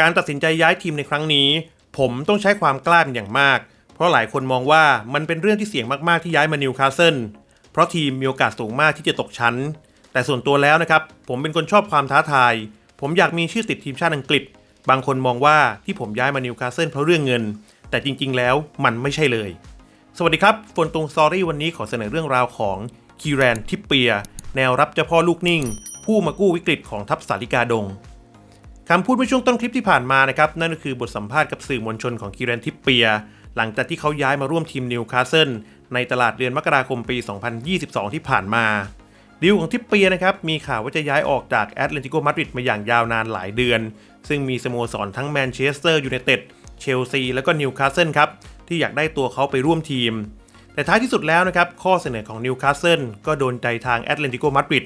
การตัดสินใจย้ายทีมในครั้งนี้ ผมต้องใช้ความกล้าเป็นอย่างมาก เพราะหลายคนมองว่ามันเป็นเรื่องที่เสี่ยงมากๆที่ย้ายมานิวคาสเซิลเพราะทีมมีโอกาสสูงมากที่จะตกชั้น แต่ส่วนตัวแล้วนะครับ ผมเป็นคนชอบความท้าทาย ผมอยากมีชื่อติดทีมชาติอังกฤษ บางคนมองว่าที่ผมย้ายมานิวคาสเซิลเพราะเรื่องเงิน แต่จริงๆ แล้วมันไม่ใช่เลย สวัสดีครับฝนตรงสตอรี่วันนี้ขอเสนอเรื่องราวของคีแรนทิปเปีย แนวรับเจ้าพ่อลูกนิ่ง ผู้มากู้วิกฤตของทัพสาริกาดง คำพูดเมื่อช่วงต้นคลิปที่ผ่านมานะครับ นั่นก็คือบทสัมภาษณ์กับสื่อมวลชนของคีแรนทิปเปีย หลังจากที่เขาย้ายมาร่วมทีมนิวคาสเซิลในตลาดเดือนมกราคมปี 2022 ที่ผ่านมาดีลของทิปเปียนะครับมีข่าวว่าจะย้ายออกจากแอตเลติโกมาดริดมาอย่างยาวนานหลายเดือน ซึ่งมีสโมสรทั้งแมนเชสเตอร์ยูไนเต็ดเชลซีแล้วก็นิวคาสเซิลครับที่อยากได้ตัวเขาไปร่วมทีม แต่ท้ายที่สุดแล้วนะครับข้อเสนอของนิวคาสเซิลก็โดนใจทางแอตเลติโกมาดริด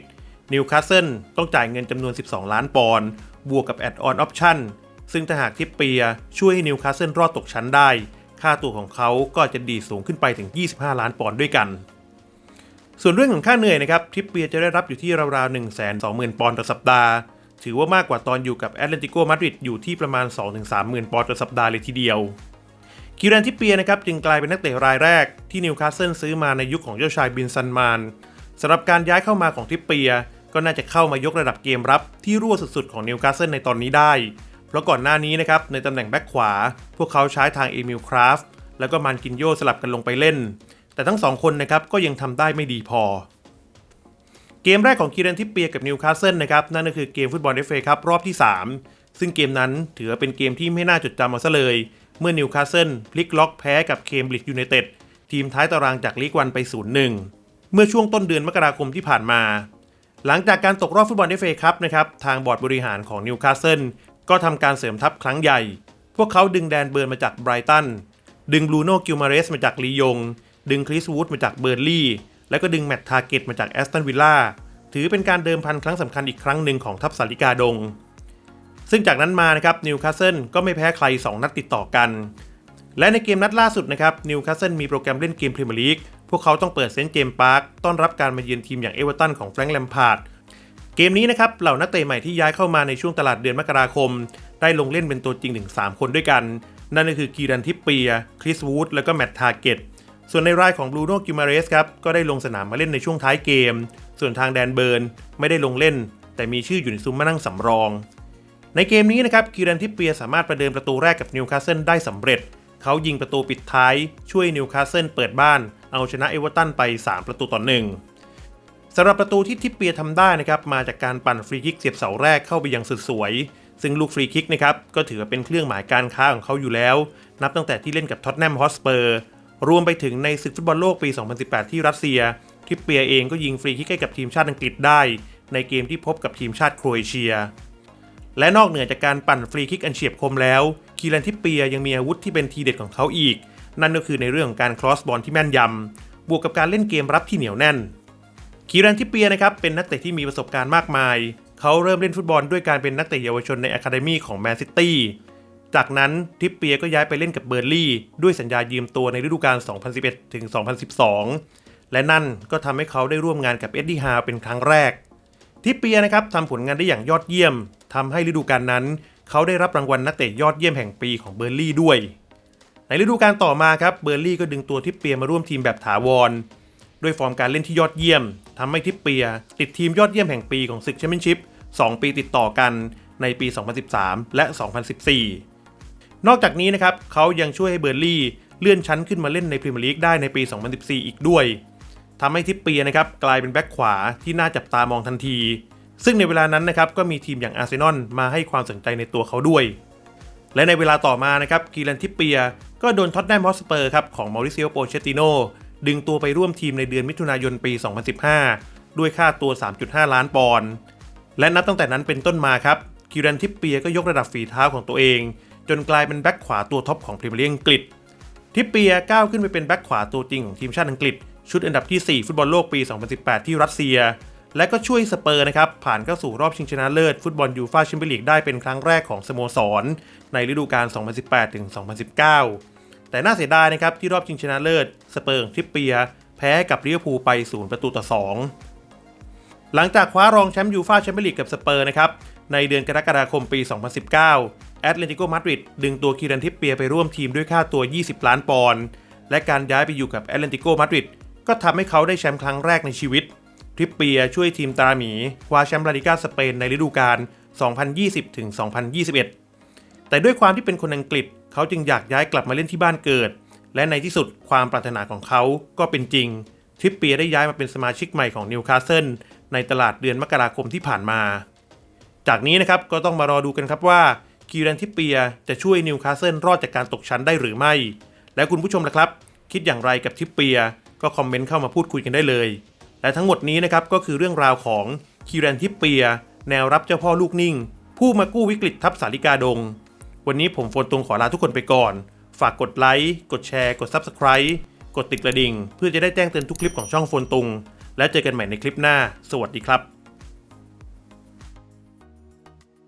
นิวคาสเซิลต้องจ่ายเงินจำนวน 12 ล้านปอนด์ บวกกับแอดออนออปชั่นซึ่งถ้าหากทิปเปียช่วยให้นิวคาสเซิลรอดตกชั้นได้ ค่าตัวของเขาก็จะดีสูงขึ้นไปถึง 25 ล้านปอนด์ด้วยกัน ส่วนเรื่องของค่าเหนื่อยนะครับทิปเปียจะได้รับอยู่ที่ราวๆ 1 2 0 0 0 0 ปอนด์ต่อสัปดาห์ ถือว่ามากกว่าตอนอยู่กับแอตเลติโกมาดริดอยู่ที่ประมาณ 2-30,000ปอนด์ต่อสัปดาห์เลยทีเดียวคิรันทิปเปียนะครับจึงกลายเป็นนักเตะรายแรกที่นิวคาสเซิลซื้อมาในยุคขของเจ้าชายบินซันมานสำหรับการย้ายเข้ามาของทิปเปีย ก็น่าจะเข้ามายกระดับเกมรับที่รั่วสุดๆของนิวคาสเซิลในตอนนี้ได้ เพราะก่อนหน้านี้นะครับในตำแหน่งแบ็คขวา พวกเขาใช้ทางเอมิลคราฟแล้วก็มันกินโยสลับกันลงไปเล่น แต่ทั้งสองคนนะครับก็ยังทำได้ไม่ดีพอ เกมแรกของคีรันทิปเปียกับนิวคาสเซิลนะครับนั่นก็คือเกมฟุตบอลเอฟเอครับรอบที่ 3 ซึ่งเกมนั้นถือว่าเป็นเกมที่ไม่น่าจดจำเอาซะเลย เมื่อนิวคาสเซิลพลิกล็อกแพ้กับเคมบริดจ์ยูไนเต็ดทีมท้ายตารางจากลีกวันไป 0-1 เมื่อช่วงต้นเดือนมกราคมที่ผ่านมา หลังจากการตกรอบฟุตบอลเอฟเอครับนะครับทางบอร์ดบริหารของนิวคาสเซิลก็ทำการเสริมทัพครั้งใหญ่ พวกเขาดึงแดนเบิร์นมาจากไบรตัน ดึงบรูโน่กิลมาเรสมาจากลียง ดึงคริสวูดมาจากเบอร์ลี่ แล้วก็ดึงแมตต์ทาเกตมาจากแอสตันวิลล่า ถือเป็นการเดิมพันครั้งสำคัญอีกครั้งหนึ่งของทัพสาริกาดง ซึ่งจากนั้นมานะครับนิวคาสเซิลก็ไม่แพ้ใคร 2 นัดติดต่อกัน และในเกมนัดล่าสุดนะครับนิวคาสเซิลมีโปรแกรมเล่นเกมพรีเมียร์ลีก พวกเขาต้องเปิดเซนต์เจมส์พาร์คต้อนรับการมาเยือนทีมอย่างเอเวอร์ตันของแฟรงค์แลมพาร์ดเกมนี้นะครับเหล่านักเตะใหม่ที่ย้ายเข้ามาในช่วงตลาดเดือนมกราคม ได้ลงเล่นเป็นตัวจริงถึง 3 คนด้วยกัน นั่นก็คือกีรันทิปเปีย คริสวูดแล้วก็แมตต์ทาเกตส่วนในรายของบรูโน่กิมาเรสครับก็ได้ลงสนามมาเล่นในช่วงท้ายเกม ส่วนทางแดนเบิร์นไม่ได้ลงเล่น แต่มีชื่ออยู่ในซุ้มมานั่งสำรอง ในเกมนี้นะครับกีรันทิปเปียสามารถประเดิมประตูแรกกับนิวคาสเซิลได้สำเร็จ เขายิงประตูปิดท้ายช่วยนิวคาสเซิลเปิดบ้าน เอาชนะเอเวอร์ตันไป 3 ประตูต่อหนึ่งสำหรับประตูที่ทิปเปียทำได้นะครับมาจากการปั่นฟรีคิกเสียบเสาแรกเข้าไปอย่างสุดสวย ซึ่งลูกฟรีคิกนะครับก็ถือว่าเป็นเครื่องหมายการค้าของเขาอยู่แล้ว นับตั้งแต่ที่เล่นกับท็อตแนมฮอสเปอร์รวมไปถึงในศึกฟุตบอลโลกปี 2018 ที่รัสเซีย ทิปเปียเองก็ยิงฟรีคิกให้กับทีมชาติอังกฤษได้ ในเกมที่พบกับทีมชาติโครเอเชีย และนอกเหนือจากการปั่นฟรีคิกอันเฉียบคมแล้ว คีรันทิปเปียยังมีอาวุธที่เป็นทีเด็ดของเขาอีก นั่นก็คือในเรื่องของการครอสบอลที่แม่นยำ บวกกับการเล่นเกมรับที่เหนียวแน่น คีรันทิปเปียนะครับเป็นนักเตะที่มีประสบการณ์มากมาย เขาเริ่มเล่นฟุตบอลด้วยการเป็นนักเตะเยาวชนในอะคาเดมีของแมนซิตี้ จากนั้นทิปเปียก็ย้ายไปเล่นกับเบอร์ลี่ ด้วยสัญญายืมตัวในฤดูกาล 2011ถึง2012 และนั่นก็ทำให้เขาได้ร่วมงานกับเอ็ดดี้ฮาวเป็นครั้งแรกทิปเปียนะครับทำผลงานได้อย่างยอดเยี่ยมทำให้ฤดูกาลนั้น เขาได้รับรางวัลนักเตะยอดเยี่ยมแห่งปีของเบอร์ลี่ด้วย ในฤดูกาลต่อมาครับเบอร์ลี่ก็ดึงตัวทิปเปียมาร่วมทีมแบบถาวร ด้วยฟอร์มการเล่นที่ยอดเยี่ยมทำให้ทิปเปีย ติดทีมยอดเยี่ยมแห่งปีของศึกแชมเปี้ยนชิพ2ปีติดต่อกันในปี 2013 และ 2014 นอกจากนี้นะครับเขายังช่วยให้เบอร์ลี่เลื่อนชั้นขึ้นมาเล่นในพรีเมียร์ลีกได้ในปี 2014 อีกด้วยทำให้ทิปเปียนะครับกลายเป็นแบ็คขวาที่น่าจับตามองทันที ซึ่งในเวลานั้นนะครับก็มีทีมอย่างอาร์เซนอลมาให้ความสนใจในตัวเขาด้วย และในเวลาต่อมานะครับกีรันทิปเปีย ก็โดนท็อตแนมฮอสเปอร์ครับของมอริเซียโปเชติโนดึงตัวไปร่วมทีมในเดือนมิถุนายนปี 2015 ด้วยค่าตัว 3.5 ล้านปอนด์และนับตั้งแต่นั้นเป็นต้นมาครับคิรันทิปเปียก็ยกระดับฝีเท้าของตัวเอง จนกลายเป็นแบ็คขวาตัวท็อปของพรีเมียร์ลีกอังกฤษ ทิปเปียก้าวขึ้นไปเป็นแบ็คขวาตัวจริงของทีมชาติอังกฤษ ชุดอันดับที่ 4 ฟุตบอลโลกปี 2018 ที่รัสเซีย และก็ช่วยสเปอร์นะครับผ่านเข้าสู่รอบชิงชนะเลิศฟุตบอลยูฟ่าแชมเปี้ยนลีกได้เป็นครั้งแรกของสโมสร ในฤดูกาล 2018-2019 แต่น่าเสียดายนะครับที่รอบชิงชนะเลิศสเปอร์ทริปเปีย แพ้กับลิเวอร์พูลไป 0 ประตูต่อ 2 หลังจากคว้ารองแชมป์ยูฟ่าแชมเปี้ยนลีกกับสเปอร์นะครับในเดือนกรกฎาคมปี 2019 แอตเลติโกมาดริดดึงตัวคีรันทิปเปียไปร่วมทีมด้วยค่าตัว 20 ล้านปอนด์และการย้ายไปอยู่กับแอตเลติโกมาดริดก็ทำให้เขาได้แชมป์ครั้งแรกในชีวิต ริปเปียช่วยทีมตาหมีคว้าแชมป์ลาลิกาสเปนในฤดูกาล 2020-2021 แต่ด้วยความที่เป็นคนอังกฤษ เขาจึงอยากย้ายกลับมาเล่นที่บ้านเกิด และในที่สุดความปรารถนาของเขาก็เป็นจริงทริปเปียได้ย้ายมาเป็นสมาชิกใหม่ของนิวคาสเซิลในตลาดเดือนมกราคมที่ผ่านมา จากนี้นะครับก็ต้องมารอดูกันครับว่าคีรันทิปเปียจะช่วยนิวคาสเซิลรอดจากการตกชั้นได้หรือไม่ และคุณผู้ชมล่ะครับ คิดอย่างไรกับทิปเปียก็คอมเมนต์เข้ามาพูดคุยกันได้เลย และทั้งหมดนี้นะครับก็คือเรื่องราวของคีรันทิปเปีย แนวรับเจ้าพ่อลูกนิ่ง ผู้มากู้วิกฤตทับสาริกาดง วันนี้ผมโฟนตรงขอลาทุกคนไปก่อน ฝากกดไลค์กดแชร์ กด Subscribe กดติดกระดิ่ง เพื่อจะได้แจ้งเตือนทุกคลิปของช่องโฟนตุง และเจอกันใหม่ในคลิปหน้า สวัสดีครับ